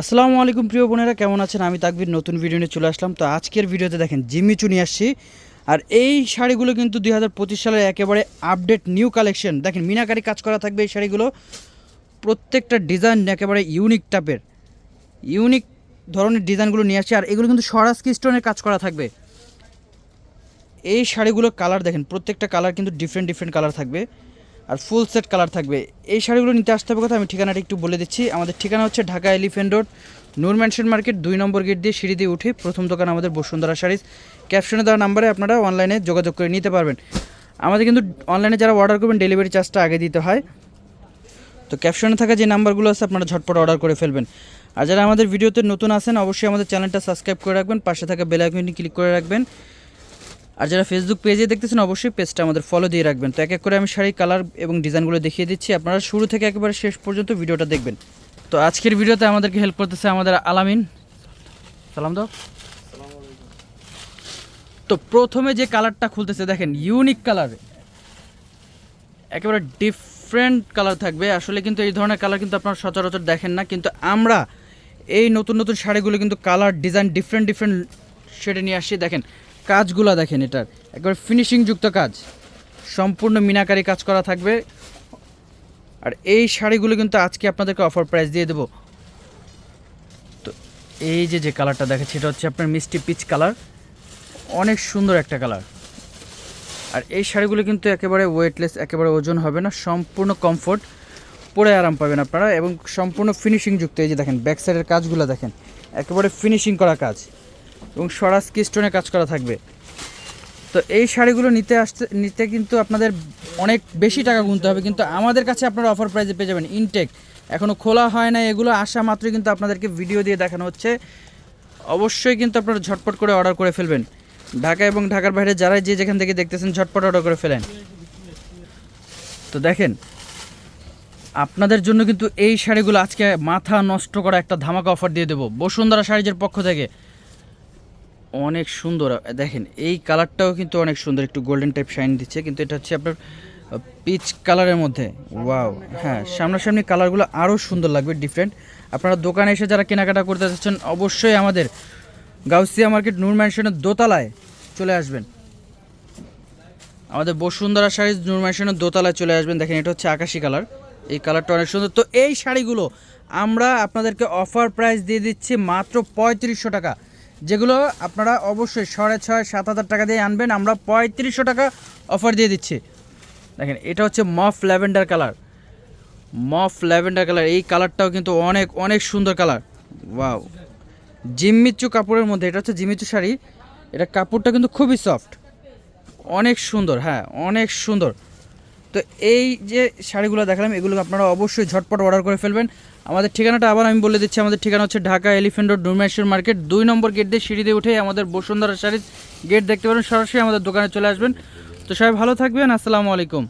আসসালামু আলাইকুম, প্রিয় বোনেরা, কেমন আছেন? আমি তাকবির, নতুন ভিডিও নিয়ে চলে আসলাম। তো আজকের ভিডিওতে দেখেন জিম্মিচু নিয়ে আসছি। আর এই শাড়িগুলো কিন্তু দুই হাজার পঁচিশ সালের একেবারে আপডেট নিউ কালেকশন দেখেন, মিনাকারি কাজ করা থাকবে এই শাড়িগুলো। প্রত্যেকটা ডিজাইন একেবারে ইউনিক টাইপের ইউনিক ধরনের ডিজাইনগুলো নিয়ে আসছে। আর এগুলো কিন্তু স্বরাজকি স্টোনের কাজ করা থাকবে। এই শাড়িগুলোর কালার দেখেন, প্রত্যেকটা কালার কিন্তু ডিফারেন্ট ডিফারেন্ট কালার থাকবে। আর ফুল সেট কালার থাকবে। এই শাড়িগুলো নিতে আসতে হবে কথা, আমি ঠিকানাটা একটু বলে দিচ্ছি। আমাদের ঠিকানা হচ্ছে Dhaka elephant road, Noor mansion market, দুই নম্বর গেট দিয়ে সিঁড়ি দিয়ে উঠে প্রথম দোকান আমাদের বসুন্ধরা শাড়িজ ক্যাপশনে দেওয়া নাম্বারে আপনারা অনলাইনে যোগাযোগ করে নিতে পারবেন। আমাদের কিন্তু অনলাইনে যারা অর্ডার করবেন ডেলিভারি চার্জটা আগে দিতে হয়। তো ক্যাপশনে থাকা যে নাম্বারগুলো আছে, আপনারা ঝটপট অর্ডার করে ফেলবেন। আর যারা আমাদের ভিডিওতে নতুন আছেন, অবশ্যই আমাদের চ্যানেলটা সাবস্ক্রাইব করে রাখবেন। পাশে থাকা বেল আইকনটি ক্লিক করে রাখবেন। আর যারা ফেসবুক পেজে দেখতেছেন, অবশ্যই পেজটা আমাদের ফলো দিয়ে রাখবেন। তো এক এক করে আমি শাড়ির কালার এবং ডিজাইনগুলো দেখিয়ে দিচ্ছি। আপনারা শুরু থেকে একেবারে শেষ পর্যন্ত ভিডিওটা দেখবেন। তো আজকের ভিডিওতে আমাদেরকে হেল্প করতেছে আমাদের আলামিন। সালাম দাও। তো প্রথমে যে কালারটা খুলতেছে, দেখেন ইউনিক কালার একেবারে ডিফারেন্ট কালার থাকবে। আসলে কিন্তু এই ধরনের কালার কিন্তু আপনারা সচরাচর দেখেন না। কিন্তু আমরা এই নতুন নতুন শাড়িগুলো কিন্তু কালার ডিজাইন ডিফারেন্ট ডিফারেন্ট শেডে নিয়ে আসছি। দেখেন কাজগুলো দেখেন এটার। একবার ফিনিশিং যুক্ত কাজ। সম্পূর্ণ মিনাকারি কাজ করা থাকবে। আর এই শাড়িগুলো কিন্তু আজকে আপনাদেরকে অফার প্রাইস দিয়ে দেবো। তো এই যে যে কালারটা দেখাচ্ছি, এটা হচ্ছে আপনার মিষ্টি পিচ কালার অনেক সুন্দর একটা কালার আর এই শাড়িগুলো কিন্তু একেবারে ওয়েটলেস একেবারে ওজন হবে না। সম্পূর্ণ কমফোর্ট পরে আরাম পাবেন আপনারা। এবং সম্পূর্ণ ফিনিশিং যুক্ত। এই যে দেখেন ব্যাক সাইডের কাজগুলো দেখেন। একেবারে ফিনিশিং করা কাজ। এবং সরাস কিস্টোনে কাজ করা থাকবে। তো এই শাড়িগুলো নিতে আসতে, নিতে কিন্তু আপনাদের অনেক বেশি টাকা গুনতে হবে। কিন্তু আমাদের কাছে আপনারা অফার প্রাইসে পেয়ে যাবেন ইনটেক এখনও খোলা হয় না এগুলো আসা মাত্রই কিন্তু আপনাদেরকে ভিডিও দিয়ে দেখানো হচ্ছে। অবশ্যই কিন্তু আপনারা ঝটপট করে অর্ডার করে ফেলবেন। ঢাকা এবং ঢাকার বাইরে যারাই যে যেখান থেকে দেখতেছেন, ঝটপট অর্ডার করে ফেলেন। তো দেখেন, আপনাদের জন্য কিন্তু এই শাড়িগুলো আজকে মাথা নষ্ট করা একটা ধামাকা অফার দিয়ে দেবো। বসুন্ধরা শাড়িজের পক্ষ থেকে। অনেক সুন্দর। দেখেন, এই কালারটাও কিন্তু অনেক সুন্দর, একটু গোল্ডেন টাইপ শাইন দিচ্ছে, কিন্তু এটা হচ্ছে আপনার পিচ কালারের মধ্যে। ওয়াও হ্যাঁ সামনাসামনি কালারগুলো আরও সুন্দর লাগবে ডিফারেন্ট আপনারা দোকানে এসে যারা কেনাকাটা করতে চাচ্ছেন অবশ্যই আমাদের গাউসিয়া মার্কেট নূর ম্যানশনের দোতলায় চলে আসবেন। আমাদের বসুন্ধরা শাড়ি নূর ম্যানশনের দোতলায় চলে আসবেন। দেখেন, এটা হচ্ছে আকাশি কালার। এই কালারটা অনেক সুন্দর। তো এই শাড়িগুলো আমরা আপনাদেরকে অফার প্রাইস দিয়ে দিচ্ছি মাত্র পঁয়ত্রিশশো টাকা। যেগুলো আপনারা অবশ্যই সাড়ে ছয়, সাত হাজার টাকা দিয়ে আনবেন। আমরা পঁয়ত্রিশশো টাকা অফার দিয়ে দিচ্ছি। দেখেন, এটা হচ্ছে mauve lavender colour. Mauve lavender colour, এই কালারটাও কিন্তু অনেক অনেক সুন্দর কালার। ওয়াও। জিম্মিচু কাপড়ের মধ্যে, এটা হচ্ছে জিম্মিচু শাড়ি। এটা কাপড়টা কিন্তু খুবই সফট। অনেক সুন্দর হ্যাঁ অনেক সুন্দর। তো এই যে শাড়িগুলো দেখালাম এগুলো আপনারা অবশ্যই ঝটপট অর্ডার করে ফেলবেন। আমাদের ঠিকানাটা আবার আমি বলে দিচ্ছি, আমাদের ঠিকানা হচ্ছে Dhaka elephant road Dumeshwar market. দুই নম্বর গেট দিয়ে সিঁড়ি দিয়ে উঠে আমাদের বসুন্ধরা শাড়ির গেট দেখতে পারেন সরাসরি আমাদের দোকানে চলে আসবেন। তো সবাই ভালো থাকবেন, আসসালামু আলাইকুম।